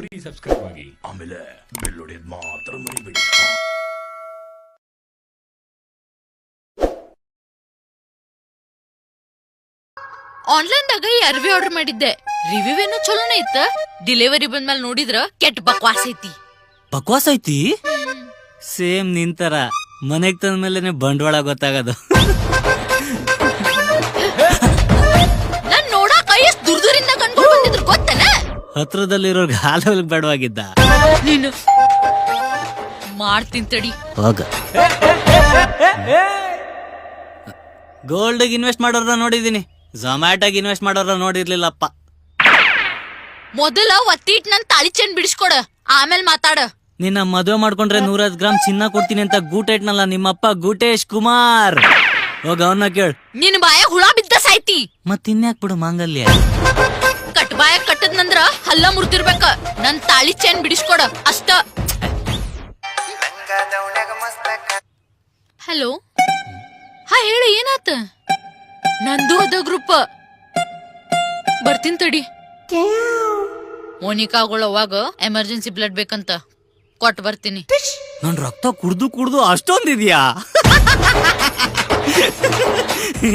Free subscribe ಆಗಿ ಆಮೇಲೆ bell ಹೊಡೆಯೋದು ಮಾತ್ರ ಮರಿಬೇಡಿ. ಆನ್ಲೈನ್ದಾಗ ಈ ಅರ್ವಿ ಆರ್ಡರ್ ಮಾಡಿದ್ದೆ. ರಿವ್ಯೂ ಏನೋ ಚಲೋನೇ ಇತ್ತ? ಡೆಲಿವರಿ ಬಂದ್ಮೇಲೆ ನೋಡಿದ್ರ ಕೆಟ್ಟ ಬಕ್ವಾಸ್ ಐತಿ. ಬಕ್ವಾಸ್ ಐತಿ? ಸೇಮ್ ನಿಂತರ. ಮನೆಗ್ ತಂದ್ಮೇಲೆ ಬಂಡವಾಳ ಗೊತ್ತಾಗೋದು. ಗೊತ್ತನ ಹಾಲ ಬೇಡವಾಗಿದ್ದ. ನೀನು ಮಾಡ್ತೀನಿ ತಡಿ. ಹೋಗ. ಗೋಲ್ಡ್ ಇನ್ವೆಸ್ಟ್ ಮಾಡೋರ ನೋಡಿದೀನಿ ಝೊಮ್ಯಾಟೋಗ್ ಇನ್ವೆಸ್ಟ್ ಮಾಡೋರ ನೋಡಿರ್ಲಿಲ್ಲಪ್ಪ. ಮೊದಲ ಒತ್ತಿಟ್ ನನ್ ತಾಳಿ ಚೆಂಡ್ ಬಿಡಿಸ್ಕೊಡ. ಆಮೇಲೆ ಮಾತಾಡ. ನಿನ್ನ ಮದುವೆ ಮಾಡ್ಕೊಂಡ್ರೆ ನೂರೈವತ್ತು ಗ್ರಾಮ್ ಚಿನ್ನ ಕೊಡ್ತೀನಿ ಅಂತ ಗೂಟೈಟ್ನಲ್ಲ ನಿಮ್ಮಪ್ಪ ಗೂಟೇಶ್ ಕುಮಾರ್. ಹೋಗ ಅವನ್ನ ಕೇಳ್. ನಿನ್ ಬಾಯ ಹುಳ ಬಿದ್ದ ಸಾಯ್ತಿ. ಮತ್ತಿನ್ಯಾಕ್ ಬಿಡು ಮಾಂಗಲ್ಯ. ಹಲ್ಲ ಮುರ್ತಿರ್ಬೇಕ ನನ್ ತಾಳಿ ಚೇನ್ ಬಿಡಿಸ್ಕೊಡ. ಅಷ್ಟ. ಹಲೋ? ಹಾ ಹೇಳಿ ಏನಾತ? ನಂದು ಅದ ಗ್ರೂಪ್. ಬರ್ತೀನಿ ತಡಿ. ಮೋನಿಕಾ ಅವಾಗ ಎಮರ್ಜೆನ್ಸಿ ಬ್ಲಡ್ ಬೇಕಂತ. ಕೊಟ್ ಬರ್ತೀನಿ. ನನ್ ರಕ್ತ ಕುಡ್ದು ಕುಡ್ದು ಅಷ್ಟೊಂದಿದ್ಯಾ?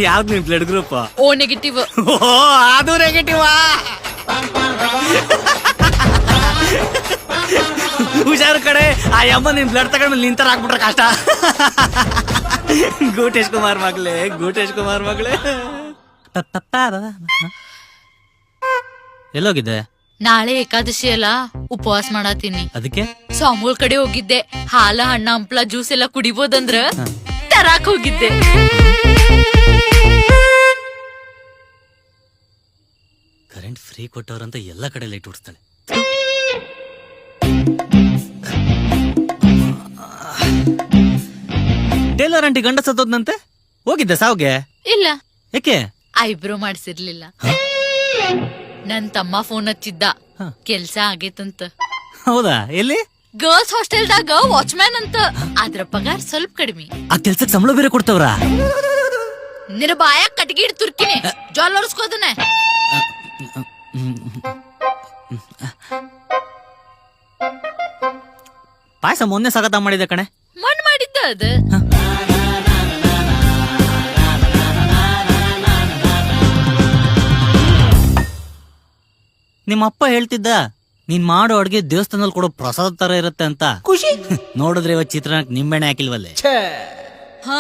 ಯಾವ್ದು ನಿನ್ blood group? O negative O ಅದು ನೆಗೆಟಿವ್ ಆ ಯಮ್ಮ ನಿನ್ ಬ್ಲಡ್ ತಗೊಂಡ್ಮೇಲೆ ನಿಂತರ ಹಾಕ್ಬಿಟ್ರೆ ಕಷ್ಟ. ಗೂಟೇಶ್ ಕುಮಾರ್ ಮಗಳೇ ಗೂಟೇಶ್ ಕುಮಾರ್ ಮಗಳೇ. ಎಲ್ಲೋಗಿದ್ದೆ? ನಾಳೆ ಏಕಾದಶಿ ಅಲ್ಲ ಉಪವಾಸ ಮಾಡತೀನಿ. ಅದಕ್ಕೆ? ಸಾಮೂಲ್ ಕಡೆ ಹೋಗಿದ್ದೆ ಹಾಲ ಹಣ್ಣ ಹಂಪ್ಲ ಜ್ಯೂಸ್ ಎಲ್ಲ ಕುಡಿಬೋದಂದ್ರ ತರಾಕ್ ಹೋಗಿದ್ದೆ. ಕರೆಂಟ್ ಫ್ರೀ ಕೊಟ್ಟವ್ರಂತ ಎಲ್ಲ ಕಡೆ ಲೈಟ್ ಉಡ್ಸ್ತಾಳೆ ಆಂಟಿ ಗಂಡ ಸತ್ತೋದ್ನಂತೆ ಹೋಗಿದ್ದ ಸಾವ್ಗೆ? ಇಲ್ಲ. ಯಾಕೆ? ಐಬ್ರೋ ಮಾಡ್ಸಿರ್ಲಿಲ್ಲ. ನನ್ ತಮ್ಮ ಫೋನ್ ಹಚ್ಚಿದ್ದ. ಹ. ಕೆಲ್ಸ ಆಗೇತಂತ. ಹೌದಾ? ಎಲ್ಲಿ? ಗರ್ಲ್ಸ್ ಹಾಸ್ಟೆಲ್ದಾಗ ವಾಚ್ಮ್ಯಾನ್ ಅಂತ. ಅದ್ರ ಪಗಾರ ಸ್ವಲ್ಪ ಕಡಿಮೆ. ಆ ಕೆಲ್ಸಕ್ಕೆ ಸಂಬಳ ಬೇರೆ ಕೊಡ್ತವ್ರ? ಬಾಯ ಕಟ್ಗಿ ಹಿಡ್ ತುರ್ಕಿನಿ ಜಾಲ್ ಒರ್ಸ್ಕೋದನೆ ಪಾಯಸ ಮೊನ್ನೆ ಸಗತ ಮಾಡಿದೆ ಕಣೆ. ಮಣ್ ಮಾಡಿದ್ದ ಅದ. ನಿಮ್ಮ ಅಪ್ಪ ಹೇಳ್ತಿದ್ದ ನೀನ್ ಮಾಡೋ ಅಡ್ಗೆ ದೇವಸ್ಥಾನದಲ್ಲಿ ಕೊಡೋ ಪ್ರಸಾದ ತರ ಇರುತ್ತೆ ಅಂತ. ಖುಷಿ. ನೋಡಿದ್ರೆ ಇವತ್ತು ಚಿತ್ರಾನ್ನಕ್ಕೆ ನಿಂಬೆಣ್ಣೆ ಹಾಕಿಲ್ವಲ್ಲೇ? ಹಾ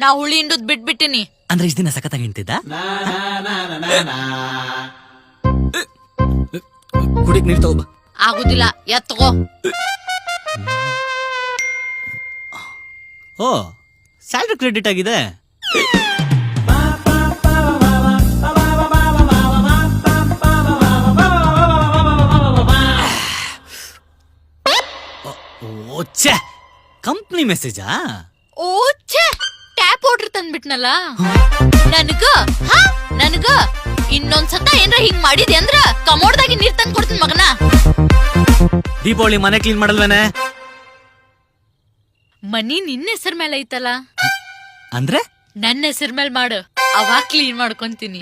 ನಾ ಹುಳಿ ಹಿಂಡುದ್ ಬಿಟ್ಬಿಟ್ಟಿನಿ. ಅಂದ್ರೆ ಇಷ್ಟ ದಿನ ಸಖತ್ತಾಗಿ ಹಿಂಡ್ತಿದ್ದ? ಕುಡಿಕ್ ನೀರ್ ತಗೋಬ. ಆಗುದಿಲ್ಲ ಎತ್ತಗೋ ಓ ಸ್ಯಾಲ್ರಿ ಕ್ರೆಡಿಟ್ ಆಗಿದೆ? ಓ ಛೇ. ಕಂಪ್ನಿ ಮೆಸೇಜಾ? ಓಚೆ ಟ್ಯಾಪ್ ವಾಟರ್ ತಂದ್ಬಿಟ್ನಲ್ಲ? ನನಗ? ಹಾ? ನನಗ? ಇನ್ನೊಂದ್ಸತ ಏನ್ರ ಹಿಂಗ್ ಮಾಡಿದೆ ಅಂದ್ರ ಕಮೋಡ್ದಾಗಿ ನೀರ್ ತಂದ್ ಕೊಡ್ತೀನಿ ಮಗನ. ದೀಪಾವಳಿ ಮನೆ ಕ್ಲೀನ್ ಮಾಡಲ್ವೇನೆ? ಮನಿ ನಿನ್ನ ಹೆಸರ್ ಮೇಲೆ ಐತಲ್ಲ? ಅಂದ್ರೆ? ನನ್ನ ಹೆಸರ್ ಮೇಲೆ ಮಾಡು. ಅವಾಗ ಕ್ಲೀನ್ ಮಾಡ್ಕೊಂತೀನಿ.